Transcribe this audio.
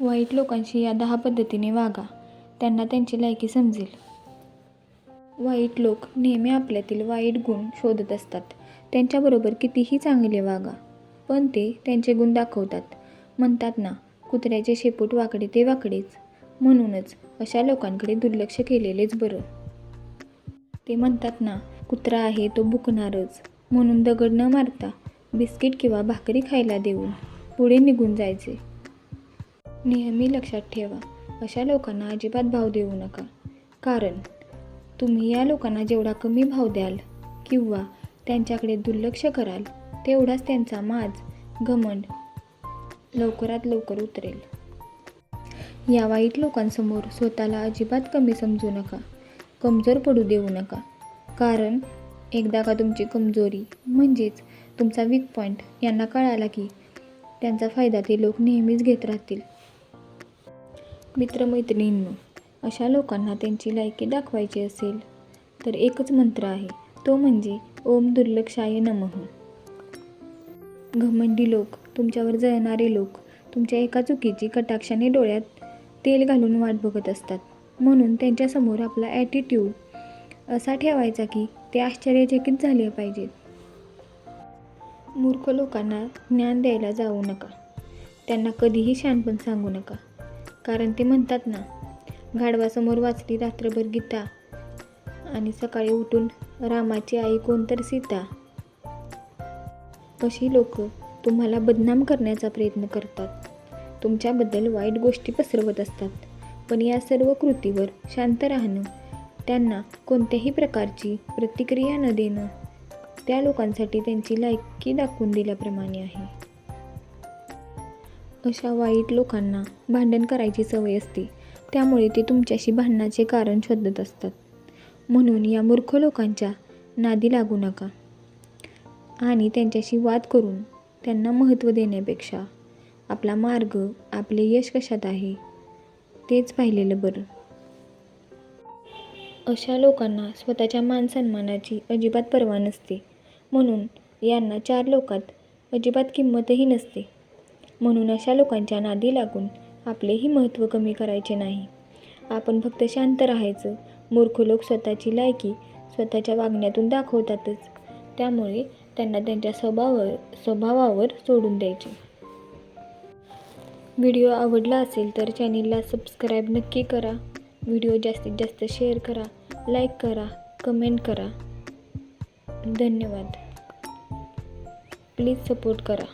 वाईट लोकांशी या दहा पद्धतीने वागा. त्यांना त्यांची लायकी समजेल. वाईट लोक नेहमी आपल्यातील वाईट गुण शोधत असतात. त्यांच्याबरोबर कितीही चांगले वागा. पण ते त्यांचे गुण दाखवतात. म्हणतात ना कुत्र्याचे शेपूट वाकडे ते वाकडेच. म्हणूनच अशा लोकांकडे दुर्लक्ष केलेलेच बरं. ते म्हणतात ना कुत्रा आहे तो भुकणारच. म्हणून दगड न मारता बिस्किट किंवा भाकरी खायला देऊन पुढे निघून जायचे. नेहमी लक्षात ठेवा अशा लोकांना अजिबात भाव देऊ नका. कारण तुम्ही या लोकांना जेवढा कमी भाव द्याल किंवा त्यांच्याकडे दुर्लक्ष कराल तेवढाच त्यांचा माज घमंड लवकरात लवकर उतरेल. या वाईट लोकांसमोर स्वतःला अजिबात कमी समजू नका कमजोर पडू देऊ नका. कारण एकदा का तुमची कमजोरी म्हणजेच तुमचा वीक पॉईंट यांना कळाला की त्यांचा फायदा ते लोक नेहमीच घेत राहतील. मित्रमैत्रिणींनो अशा लोकांना त्यांची लायकी दाखवायची असेल तर एकच मंत्र आहे तो म्हणजे ओम दुर्लक्षाय नमः. घमंडी लोक तुमच्यावर जळणारे लोक तुमच्या एका चुकीची कटाक्षाने डोळ्यात तेल घालून वाट बघत असतात. म्हणून त्यांच्यासमोर आपला ॲटिट्यूड असा ठेवायचा की ते आश्चर्यचकित झाले पाहिजेत. मूर्ख लोकांना ज्ञान द्यायला जाऊ नका. त्यांना कधीही शानपण सांगू नका. कारण ते म्हणतात ना गाढवासमोर वाचली रात्रभर गीता आणि सकाळी उठून रामाची आई कोणतर सीता. अशी लोक तुम्हाला बदनाम करण्याचा प्रयत्न करतात. तुमच्याबद्दल वाईट गोष्टी पसरवत असतात. पण या सर्व कृतीवर शांत राहणं त्यांना कोणत्याही प्रकारची प्रतिक्रिया न देणं त्या लोकांसाठी त्यांची लायकी दाखवून दिल्याप्रमाणे आहे. अशा वाईट लोकांना भांडण करायची सवय असते. त्यामुळे ते तुमच्याशी भांडणाचे कारण शोधत असतात. म्हणून या मूर्ख लोकांच्या नादी लागू नका. आणि त्यांच्याशी वाद करून त्यांना महत्त्व देण्यापेक्षा आपला मार्ग आपले यश कशात आहे तेच पाहिलेलं बरं. अशा लोकांना स्वतःच्या मानसन्मानाची अजिबात पर्वा नसते. म्हणून यांना चार लोकात अजिबात किंमतही नसते. म्हणून अशा लोकांच्या नादी लागून आपलेही महत्त्व कमी करायचे नाही. आपण फक्त शांत राहायचं. मूर्ख लोक स्वतःची लायकी स्वतःच्या वागण्यातून दाखवतातच. त्यामुळे त्यांना त्यांच्या स्वभावावर स्वभावावर सोडून द्यायचे. व्हिडिओ आवडला असेल तर चॅनेलला सबस्क्राईब नक्की करा. व्हिडिओ जास्तीत जास्त शेअर करा लाईक करा कमेंट करा. धन्यवाद. प्लीज सपोर्ट करा.